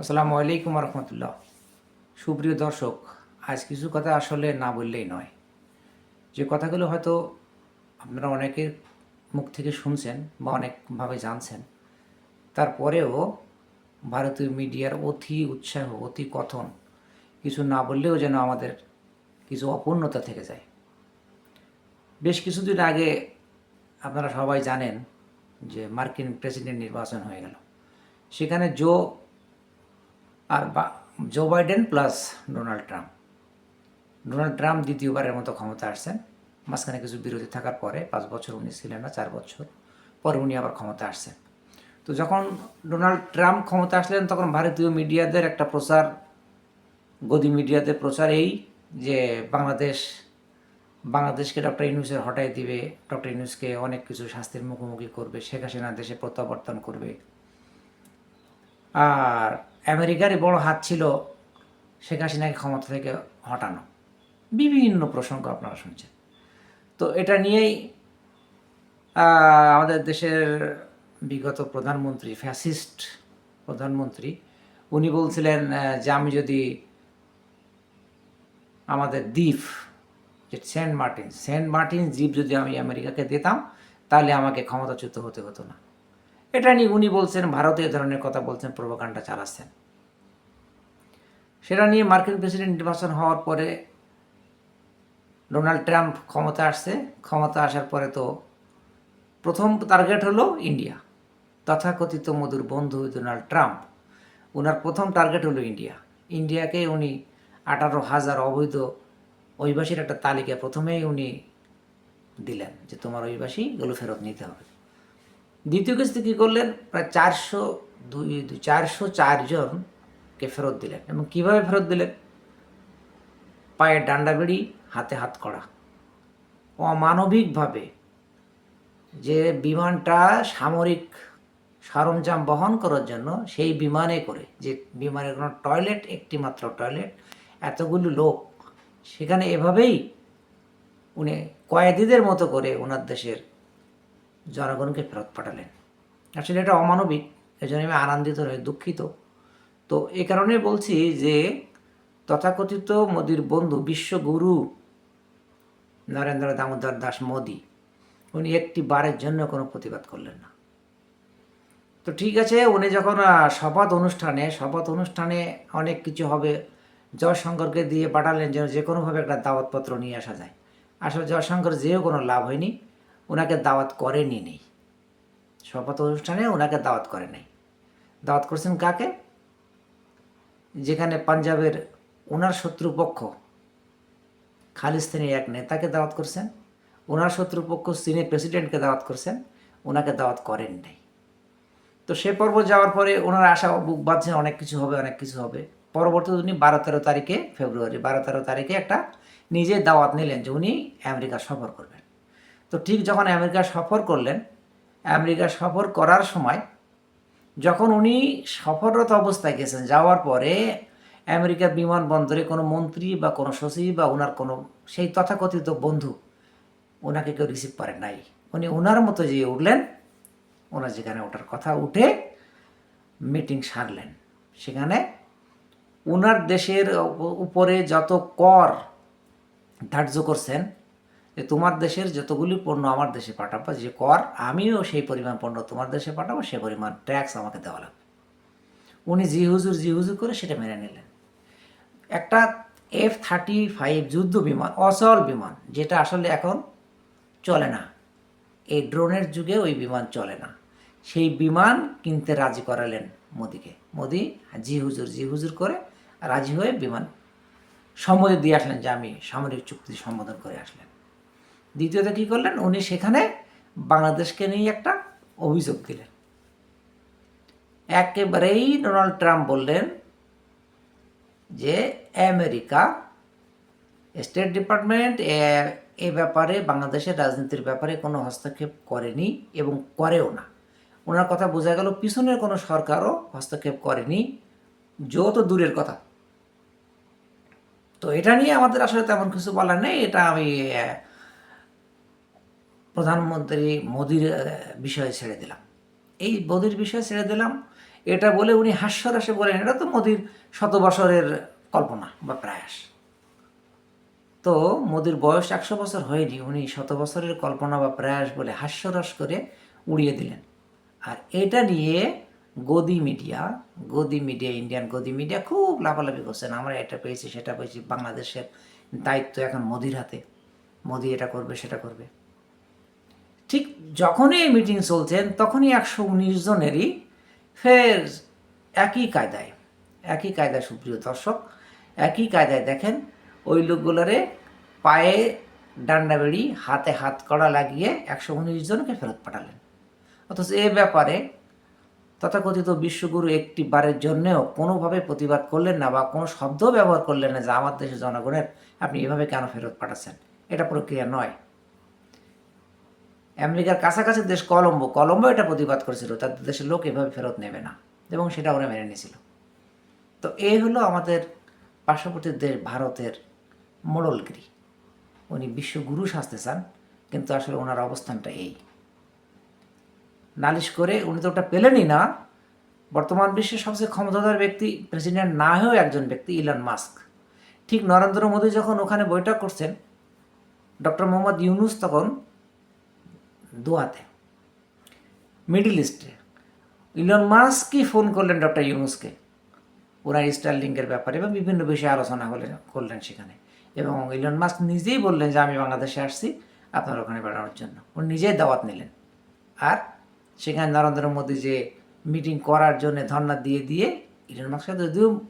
আসসালামু আলাইকুম রহমতুল্লাহ সুপ্রিয় দর্শক, আজ কিছু কথা আসলে না বললেই নয়। যে কথাগুলো হয়তো আপনারা অনেকের মুখ থেকে শুনছেন বা অনেকভাবে জানছেন, তারপরেও ভারতীয় মিডিয়ার অতি উৎসাহ, অতি কথন কিছু না বললেও যেন আমাদের কিছু অপূর্ণতা থেকে যায়। বেশ কিছুদিন আগে আপনারা সবাই জানেন যে মার্কিন প্রেসিডেন্ট নির্বাচন হয়ে গেল। সেখানে জো আর Joe Biden plus Donald Trump Donald Trump দ্বিতীয়বারের মতো ক্ষমতা আসছেন। মাঝখানে কিছু বিরোধী থাকার পরে পাঁচ বছর উনি ছিলেন না, চার বছর। পরে উনি আবার ক্ষমতা আসছেন। তো যখন ডোনাল্ড ট্রাম্প ক্ষমতা আসলেন, তখন ভারতীয় মিডিয়াদের একটা প্রচার, গদি মিডিয়াতে প্রচার এই যে বাংলাদেশ, বাংলাদেশকে ডক্টর ইউনুসের হটাই দিবে ডক্টর ইউনুসকে অনেক কিছু শাস্তির মুখোমুখি করবে, শেখ হাসিনা দেশে প্রত্যাবর্তন করবে। আর আমেরিকারই বড় হাত ছিল শেখ হাসিনাকে ক্ষমতা থেকে হটানো। বিভিন্ন প্রসঙ্গ আপনারা শুনছেন। তো এটা নিয়েই আমাদের দেশের বিগত প্রধানমন্ত্রী, ফ্যাসিস্ট প্রধানমন্ত্রী, উনি বলছিলেন যে আমি যদি আমাদের দ্বীপ, যে সেন্ট মার্টিন সেন্ট মার্টিন দ্বীপ যদি আমি আমেরিকাকে দিতাম, তাহলে আমাকে ক্ষমতাচ্যুত হতে হতো না। এটা নিয়ে উনি বলছেন, ভারতে এ ধরনের কথা বলছেন প্রভাকাণ্ডা চালাচ্ছেন। সেটা নিয়ে মার্কিন প্রেসিডেন্ট নির্বাচন হওয়ার পরে ডোনাল্ড ট্রাম্প ক্ষমতা আসছে। ক্ষমতা আসার পরে তো প্রথম টার্গেট হলো ইন্ডিয়া। তথাকথিত মধুর বন্ধু ডোনাল্ড ট্রাম্প। ওনার প্রথম টার্গেট হলো ইন্ডিয়া। ইন্ডিয়াকে উনি আঠারো হাজার অবৈধ অভিবাসীর একটা তালিকা প্রথমেই উনি দিলেন যে তোমার অভিবাসীগুলো ফেরত নিতে হবে। দ্বিতীয় কিস্তি কী করলেন? প্রায় চারশো দুই চারশো চারজনকে ফেরত দিলেন। এবং কীভাবে ফেরত দিলেন? পায়ে ডান্ডা বেড়ি, হাতে হাত করা। অমানবিকভাবে যে বিমানটা সামরিক সরঞ্জাম বহন করার জন্য সেই বিমানে করে, যে বিমানের কোনো টয়লেট, একটি মাত্র টয়লেট, এতগুলো লোক, সেখানে এভাবেই উনি কয়েদিদের মতো করে ওনার দেশের জনগণকে ফেরত পাঠালেন। আসলে এটা অমানবিক এই জন্য আমি আনন্দিত নই, দুঃখিত। তো এই কারণে বলছি যে, তথাকথিত মোদির বন্ধু, বিশ্বগুরু নরেন্দ্র দামোদর দাস মোদি, উনি একটি বারের জন্য কোনো প্রতিবাদ করলেন না। তো ঠিক আছে, উনি যখন শপথ অনুষ্ঠানে শপথ অনুষ্ঠানে অনেক কিছু হবে, জয়শঙ্করকে দিয়ে পাঠালেন যেন যে কোনোভাবে একটা দাওয়াতপত্র নিয়ে আসা যায়। আসলে জয়শঙ্কর যেও কোনো লাভ হয়নি ওনাকে দাওয়াত করেনি নেই। শপথ অনুষ্ঠানে ওনাকে দাওয়াত করে নাই। দাওয়াত করছেন কাকে? যেখানে পাঞ্জাবের ওনার শত্রুপক্ষ, খালিস্তানি এক নেতাকে দাওয়াত করছেন, ওনার শত্রুপক্ষ চীনের প্রেসিডেন্টকে দাওয়াত করছেন, ওনাকে দাওয়াত করেন নাই। তো সে পর্ব যাওয়ার পরে ওনার আশা বুক বাঁধছেন অনেক কিছু হবে, অনেক কিছু হবে। পরবর্তীতে উনি বারো তেরো তারিখে ফেব্রুয়ারি, বারো তেরো তারিখে একটা নিজে দাওয়াত নিলেন যে উনি আমেরিকা সফর করবেন। তো ঠিক যখন আমেরিকা সফর করলেন, আমেরিকা সফর করার সময় যখন উনি সফররত অবস্থায় গেছেন, যাওয়ার পরে আমেরিকার বিমানবন্দরে কোনো মন্ত্রী বা কোনো সচিব বা ওনার কোনো সেই তথাকথিত বন্ধু ওনাকে কেউ রিসিভ করে নাই। উনি ওনার মতো যে উঠলেন, ওনার যেখানে ওটার কথা উঠে মিটিং সারলেন। সেখানে ওনার দেশের উপরে যত কর ধার্য করছেন যে তোমার দেশের যতগুলি পণ্য আমার দেশে পাঠাবো, যে কর আমিও সেই পরিমাণ পণ্য তোমার দেশে পাঠাবো, সে পরিমাণ ট্যাক্স আমাকে দেওয়া লাগবে। উনি জি হুজুর জি হুজুর করে সেটা মেনে নিলেন। একটা এফ থার্টি ফাইভ যুদ্ধ বিমান, অচল বিমান, যেটা আসলে এখন চলে না। এই ড্রোনের যুগে ওই বিমান চলে না। সেই বিমান কিনতে রাজি করালেন মোদিকে। মোদি জি হুজুর জি হুজুর করে রাজি হয়ে বিমান সম্মতি দিয়ে আসলেন যে আমি সামরিক চুক্তি সম্বোধন করে আসলেন। দ্বিতীয়ত কী করলেন? উনি সেখানে বাংলাদেশকে নিয়ে একটা অভিযোগ দিলেন। একেবারেই ডোনাল্ড ট্রাম্প বললেন যে আমেরিকা, স্টেট ডিপার্টমেন্ট, এ- ব্যাপারে, বাংলাদেশের রাজনীতির ব্যাপারে কোনো হস্তক্ষেপ করেনি এবং করেও না। ওনার কথা বোঝা গেল, পিছনের কোনো সরকারও হস্তক্ষেপ করেনি, যত দূরের কথা। তো এটা নিয়ে আমাদের আসলে তেমন কিছু বলার নেই। এটা আমি প্রধানমন্ত্রী মোদির বিষয়ে ছেড়ে দিলাম। এই মোদির বিষয়ে ছেড়ে দিলাম, এটা বলে উনি হাস্যরসে বলেন, এটা তো মোদির শত বছরের কল্পনা বা প্রয়াস। তো মোদির বয়স একশো বছর হয়নি, উনি শত বছরের কল্পনা বা প্রয়াস বলে হাস্যরস করে উড়িয়ে দিলেন। আর এটা নিয়ে গদি মিডিয়া গদি মিডিয়া, ইন্ডিয়ান গদি মিডিয়া খুব লাফালাফি করছেন। আমরা এটা পেয়েছি, সেটা পেয়েছি, বাংলাদেশের দায়িত্ব এখন মোদির হাতে। মোদি এটা করবে, সেটা করবে। ঠিক যখনই এই মিটিং চলছেন তখনই একশো উনিশ জনেরই ফের একই কায়দায় একই কায়দায় সুপ্রিয় দর্শক, একই কায়দায় দেখেন ওই লোকগুলোরে পায়ে ডান্ডা বেড়ি হাতে হাত কড়া লাগিয়ে একশো উনিশ জনকে ফেরত পাঠালেন। অথচ এ ব্যাপারে তথাকথিত বিশ্বগুরু একটি বারের জন্যেও কোনোভাবে প্রতিবাদ করলেন না বা কোনো শব্দ ব্যবহার করলেন না যে আমার দেশের জনগণের আপনি এভাবে কেন ফেরত পাঠাচ্ছেন? এটা প্রক্রিয়া নয়। আমেরিকার কাছাকাছি দেশ কলম্বো কলম্বো এটা প্রতিবাদ করেছিল তাদের দেশের লোক এভাবে ফেরত নেবে না, এবং সেটা ওরা মেনে নিয়েছিল। তো এই হলো আমাদের পার্শ্ববর্তী দেশ ভারতের মোড়লগিরি। উনি বিশ্বগুরু সাজতে চান, কিন্তু আসলে ওনার অবস্থানটা এই। নালিশ করে উনি তো ওটা পেলেনই না। বর্তমান বিশ্বের সবচেয়ে ক্ষমতাধর ব্যক্তি, প্রেসিডেন্ট না হয়েও একজন ব্যক্তি ইলন মাস্ক। ঠিক নরেন্দ্র মোদী যখন ওখানে বৈঠক করছেন, ডক্টর মোহাম্মদ ইউনুস তখন দোয়াতে। মিডিল ইস্টে ইলন মাস্কই ফোন করলেন ডক্টর ইউনুসকে ওরা স্টারলিংকের ব্যাপারে এবং বিভিন্ন বিষয়ে আলোচনা হলেন, করলেন সেখানে। এবং ইলন মাস্ক নিজেই বললেন যে, আমি বাংলাদেশে আসছি, আপনার ওখানে বেড়ানোর জন্য। উনি নিজেই দাওয়াত নিলেন। আর সেখানে নরেন্দ্র মোদী যে মিটিং করার জন্য ধর্না দিয়ে দিয়ে ইলন মাস্কের যদিও